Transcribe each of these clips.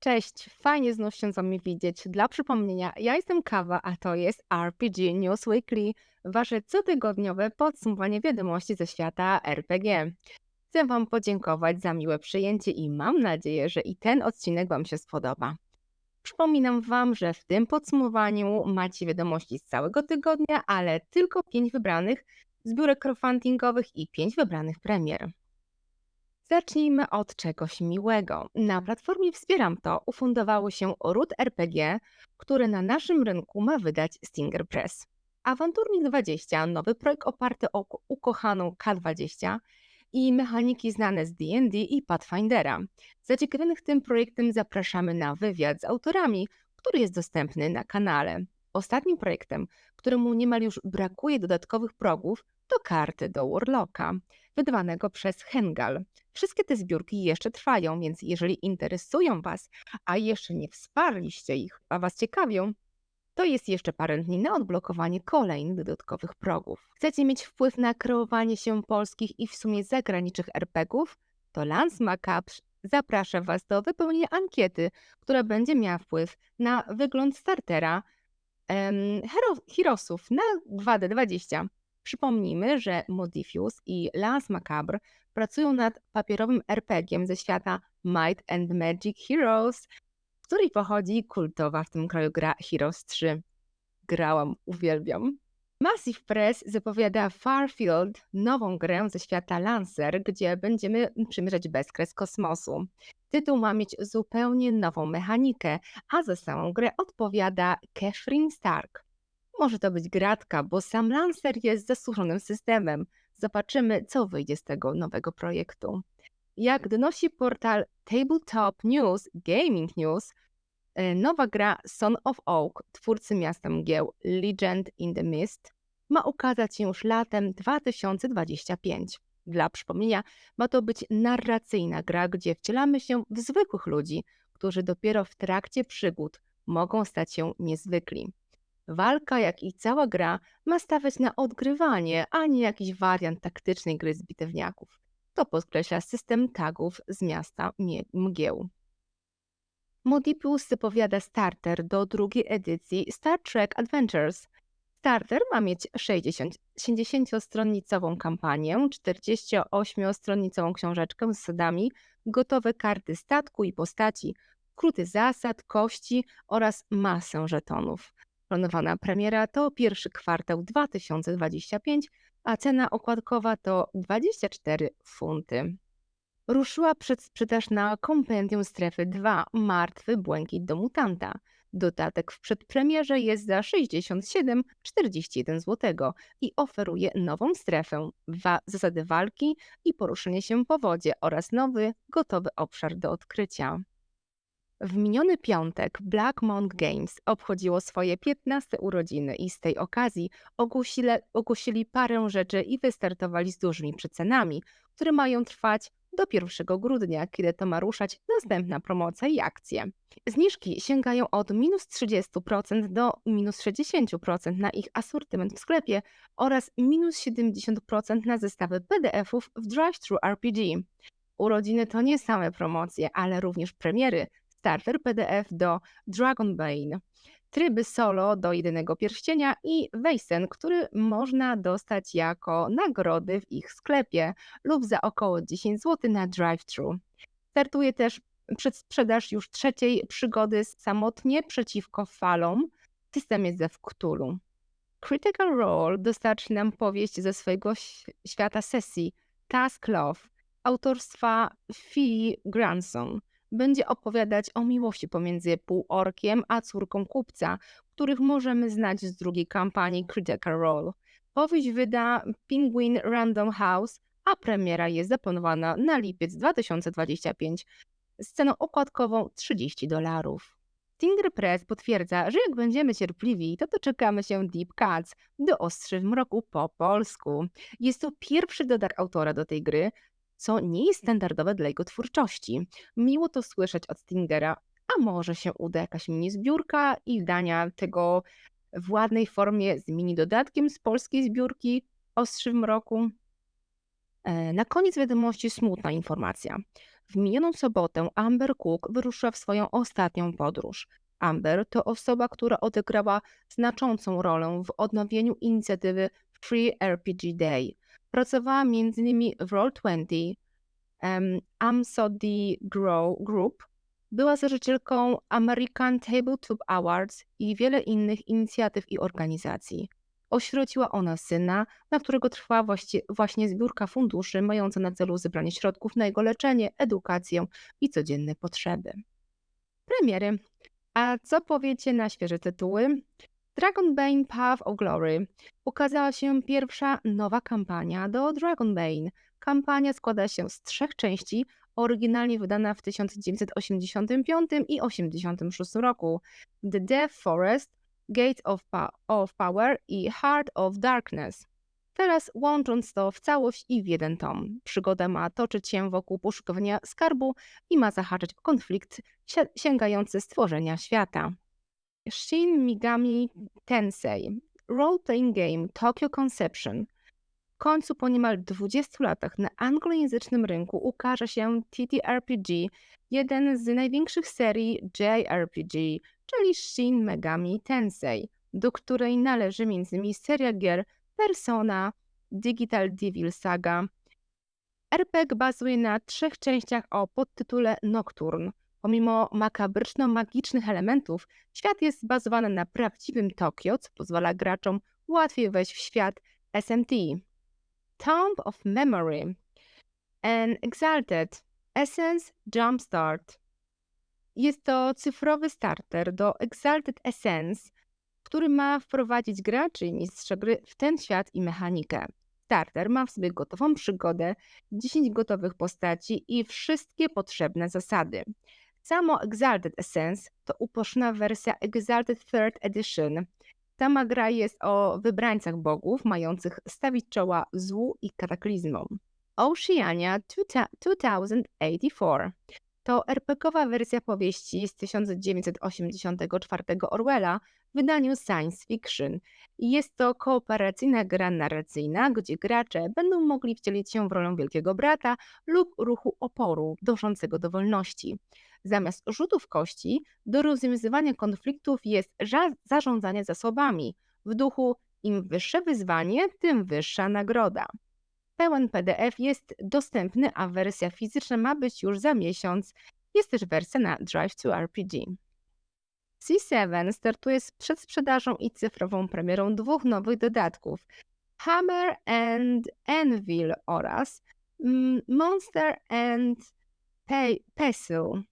Cześć, fajnie znów się z wami widzieć. Dla przypomnienia, ja jestem Kawa, a to jest RPG News Weekly, wasze cotygodniowe podsumowanie wiadomości ze świata RPG. Chcę wam podziękować za miłe przyjęcie i mam nadzieję, że i ten odcinek wam się spodoba. Przypominam wam, że w tym podsumowaniu macie wiadomości z całego tygodnia, ale tylko 5 wybranych zbiórek crowdfundingowych i 5 wybranych premier. Zacznijmy od czegoś miłego. Na platformie Wspieram to ufundowało się Root RPG, które na naszym rynku ma wydać Stinger Press. Awanturnik 20, nowy projekt oparty o ukochaną K20 i mechaniki znane z D&D i Pathfindera. Zaciekawionych tym projektem zapraszamy na wywiad z autorami, który jest dostępny na kanale. Ostatnim projektem, któremu niemal już brakuje dodatkowych progów, to karty do Warlocka, wydawanego przez Hengal. Wszystkie te zbiórki jeszcze trwają, więc jeżeli interesują Was, a jeszcze nie wsparliście ich, a Was ciekawią, to jest jeszcze parę dni na odblokowanie kolejnych dodatkowych progów. Chcecie mieć wpływ na kreowanie się polskich i w sumie zagranicznych RPGów? To Lance Macabre zaprasza Was do wypełnienia ankiety, która będzie miała wpływ na wygląd startera Heroesów na 2D20. Przypomnijmy, że Modifius i Lance Macabre pracują nad papierowym RPG ze świata Might and Magic Heroes, z której pochodzi kultowa w tym kraju gra Heroes 3. Grałam, uwielbiam. Massive Press zapowiada Farfield, nową grę ze świata Lancer, gdzie będziemy przymierzać bezkres kosmosu. Tytuł ma mieć zupełnie nową mechanikę, a za samą grę odpowiada Catherine Stark. Może to być gratka, bo sam Lancer jest zasłużonym systemem. Zobaczymy, co wyjdzie z tego nowego projektu. Jak donosi portal Tabletop News, Gaming News, nowa gra Son of Oak, twórcy miasta mgieł Legend in the Mist, ma ukazać się już latem 2025. Dla przypomnienia, ma to być narracyjna gra, gdzie wcielamy się w zwykłych ludzi, którzy dopiero w trakcie przygód mogą stać się niezwykli. Walka, jak i cała gra ma stawiać na odgrywanie, a nie jakiś wariant taktycznej gry z bitewniaków. To podkreśla system tagów z miasta mgieł. Modipus zapowiada starter do drugiej edycji Star Trek Adventures. Starter ma mieć 60-stronnicową kampanię, 48-stronnicową książeczkę z zasadami, gotowe karty statku i postaci, skróty zasad, kości oraz masę żetonów. Planowana premiera to pierwszy kwartał 2025, a cena okładkowa to 24 funty. Ruszyła przedsprzedaż na kompendium strefy 2 Martwy Błękit do Mutanta. Dodatek w przedpremierze jest za 67,41 zł i oferuje nową strefę, zasady walki i poruszenie się po wodzie oraz nowy, gotowy obszar do odkrycia. W miniony piątek Blackmount Games obchodziło swoje 15 urodziny i z tej okazji ogłosili, ogłosili parę rzeczy i wystartowali z dużymi przecenami, które mają trwać do 1 grudnia, kiedy to ma ruszać następna promocja i akcje. Zniżki sięgają od minus 30% do minus 60% na ich asortyment w sklepie oraz minus 70% na zestawy PDF-ów w DriveThru RPG. Urodziny to nie same promocje, ale również premiery, starter PDF do Dragonbane, tryby solo do jedynego pierścienia i Wejsen, który można dostać jako nagrody w ich sklepie lub za około 10 zł na drive-thru. Startuje też przedsprzedaż już trzeciej przygody samotnie przeciwko falom w systemie ze Cthulhu. Critical Role dostarczy nam powieść ze swojego świata sesji Task Love autorstwa Philly Granson będzie opowiadać o miłości pomiędzy półorkiem a córką kupca, których możemy znać z drugiej kampanii Critical Role. Powieść wyda Penguin Random House, a premiera jest zaplanowana na lipiec 2025 z ceną okładkową 30 dolarów. Stinger Press potwierdza, że jak będziemy cierpliwi, to doczekamy się Deep Cuts do Ostrzy w Mroku po polsku. Jest to pierwszy dodatek autora do tej gry, co nie jest standardowe dla jego twórczości. Miło to słyszeć od Stingera, a może się uda jakaś mini zbiórka i dania tego w ładnej formie z mini dodatkiem z polskiej zbiórki Ostrzy w mroku. E, na koniec wiadomości smutna informacja. W minioną sobotę Amber Cook wyruszyła w swoją ostatnią podróż. Amber to osoba, która odegrała znaczącą rolę w odnowieniu inicjatywy Free RPG Day. Pracowała m.in. w Roll20, um, Grow Group, była założycielką American Tabletop Awards i wiele innych inicjatyw i organizacji. Oświadczyła ona syna, na którego trwała właśnie, właśnie zbiórka funduszy mająca na celu zebranie środków na jego leczenie, edukację i codzienne potrzeby. Premiery. A co powiecie na świeże tytuły? Dragonbane Path of Glory. Ukazała się pierwsza nowa kampania do Dragonbane. Kampania składa się z trzech części, oryginalnie wydana w 1985 i 1986 roku. The Death Forest, Gate of, pa of Power i Heart of Darkness. Teraz łącząc to w całość i w jeden tom. Przygoda ma toczyć się wokół poszukiwania skarbu i ma zahaczyć o konflikt sięgający stworzenia świata. Shin Megami Tensei Role-playing game Tokyo Conception w końcu po niemal 20 latach na anglojęzycznym rynku ukaże się TTRPG, jeden z największych serii JRPG, czyli Shin Megami Tensei, do której należy m.in. seria gier Persona, Digital Devil Saga. RPG bazuje na trzech częściach o podtytule Nocturne. Pomimo makabryczno-magicznych elementów, świat jest zbazowany na prawdziwym Tokio, co pozwala graczom łatwiej wejść w świat SMT. Tomb of Memory and Exalted Essence Jumpstart. Jest to cyfrowy starter do Exalted Essence, który ma wprowadzić graczy i mistrza gry w ten świat i mechanikę. Starter ma w sobie gotową przygodę, 10 gotowych postaci i wszystkie potrzebne zasady. Samo Exalted Essence to uproszczona wersja Exalted Third Edition. Sama gra jest o wybrańcach bogów mających stawić czoła złu i kataklizmom. Oceania 2084 to RPGowa wersja powieści z 1984 Orwella w wydaniu science fiction. Jest to kooperacyjna gra narracyjna, gdzie gracze będą mogli wcielić się w rolę wielkiego brata lub ruchu oporu dążącego do wolności. Zamiast rzutów kości, do rozwiązywania konfliktów jest zarządzanie zasobami. W duchu im wyższe wyzwanie, tym wyższa nagroda. Pełen PDF jest dostępny, a wersja fizyczna ma być już za miesiąc. Jest też wersja na Drive to RPG. C7 startuje z przedsprzedażą i cyfrową premierą dwóch nowych dodatków: Hammer and Anvil oraz mm, Monster and Pestle.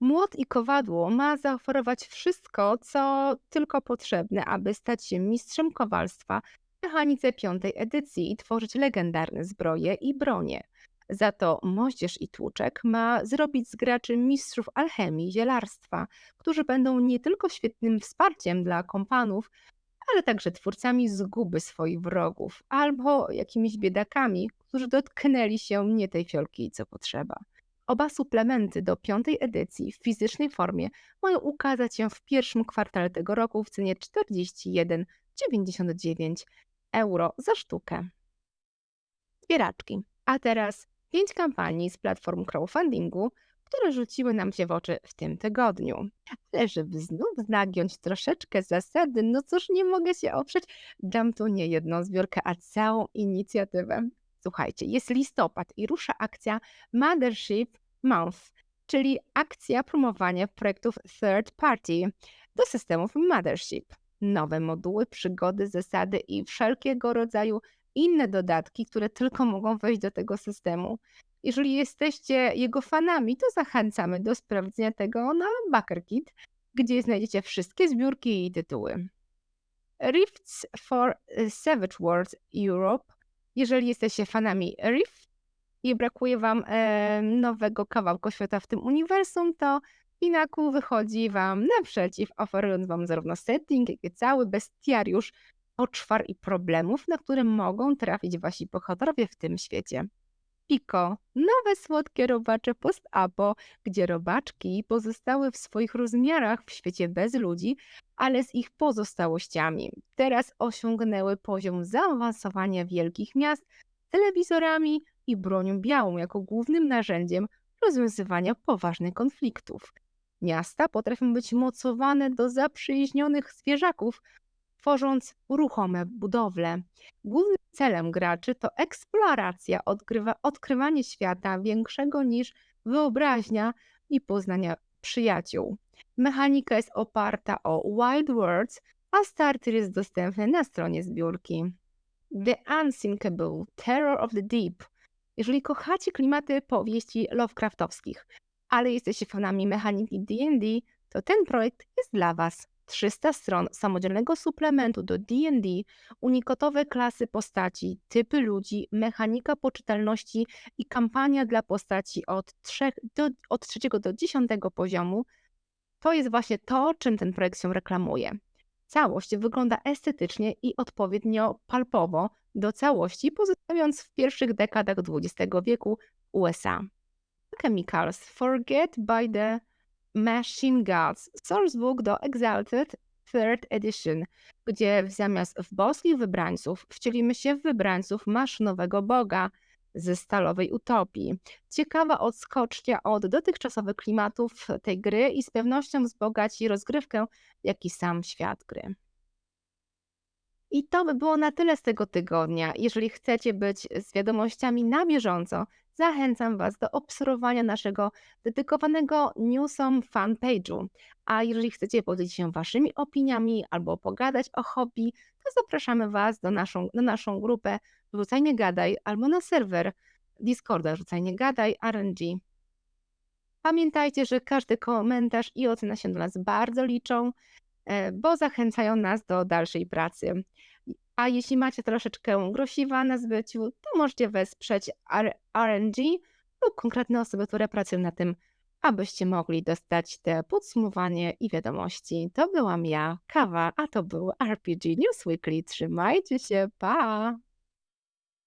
Młot i kowadło ma zaoferować wszystko, co tylko potrzebne, aby stać się mistrzem kowalstwa w mechanice piątej edycji i tworzyć legendarne zbroje i bronie. Za to moździerz i tłuczek ma zrobić z graczy mistrzów alchemii, zielarstwa, którzy będą nie tylko świetnym wsparciem dla kompanów, ale także twórcami zguby swoich wrogów albo jakimiś biedakami, którzy dotknęli się nie tej fiolki, co potrzeba. Oba suplementy do piątej edycji w fizycznej formie mają ukazać się w pierwszym kwartale tego roku w cenie 41,99 euro za sztukę. Zbieraczki. A teraz pięć kampanii z platform crowdfundingu, które rzuciły nam się w oczy w tym tygodniu. Ale żeby znów nagiąć troszeczkę zasady, no cóż, nie mogę się oprzeć, dam tu nie jedną zbiorkę, a całą inicjatywę. Słuchajcie, jest listopad i rusza akcja Mothership Month, czyli akcja promowania projektów third party do systemów Mothership. Nowe moduły, przygody, zasady i wszelkiego rodzaju inne dodatki, które tylko mogą wejść do tego systemu. Jeżeli jesteście jego fanami, to zachęcamy do sprawdzenia tego na BackerKit, gdzie znajdziecie wszystkie zbiórki i tytuły. Rifts for Savage Worlds Europe jeżeli jesteście fanami Rift i brakuje Wam nowego kawałka świata w tym uniwersum, to Pinaku wychodzi Wam naprzeciw, oferując Wam zarówno setting, jak i cały bestiariusz poczwar i problemów, na które mogą trafić Wasi bohaterowie w tym świecie. Piko, nowe słodkie robacze post-apo, gdzie robaczki pozostały w swoich rozmiarach w świecie bez ludzi, ale z ich pozostałościami. Teraz osiągnęły poziom zaawansowania wielkich miast telewizorami i bronią białą jako głównym narzędziem rozwiązywania poważnych konfliktów. Miasta potrafią być mocowane do zaprzyjaźnionych zwierzaków, tworząc ruchome budowle. Głównym celem graczy to eksploracja, odkrywa, odkrywanie świata większego niż wyobraźnia i poznania przyjaciół. Mechanika jest oparta o Wild Words, a starter jest dostępny na stronie zbiórki. The Unsinkable Terror of the Deep. Jeżeli kochacie klimaty powieści Lovecraftowskich, ale jesteście fanami mechaniki D&D, to ten projekt jest dla Was. 300 stron samodzielnego suplementu do D&D, unikotowe klasy postaci, typy ludzi, mechanika poczytalności i kampania dla postaci od, 3 do, od 3 do 10 poziomu, to jest właśnie to, czym ten projekt się reklamuje. Całość wygląda estetycznie i odpowiednio palpowo do całości, pozostawiając w pierwszych dekadach XX wieku USA. Chemicals Forget by the Machine Gods Sourcebook do Exalted Third Edition, gdzie zamiast w boskich wybrańców wcielimy się w wybrańców maszynowego boga ze stalowej utopii. Ciekawa odskocznia od dotychczasowych klimatów tej gry i z pewnością wzbogaci rozgrywkę, jak i sam świat gry. I to by było na tyle z tego tygodnia. Jeżeli chcecie być z wiadomościami na bieżąco, zachęcam Was do obserwowania naszego dedykowanego newsom fanpage'u. A jeżeli chcecie podzielić się Waszymi opiniami albo pogadać o hobby, to zapraszamy Was do naszą, na naszą grupę Rzucaj Nie Gadaj albo na serwer Discorda Rzucaj Nie Gadaj RNG. Pamiętajcie, że każdy komentarz i ocena się do nas bardzo liczą, bo zachęcają nas do dalszej pracy. A jeśli macie troszeczkę grosiwa na zbyciu, to możecie wesprzeć RNG lub konkretne osoby, które pracują na tym, abyście mogli dostać te podsumowanie i wiadomości. To byłam ja, Kawa, a to był RPG News Weekly. Trzymajcie się, pa!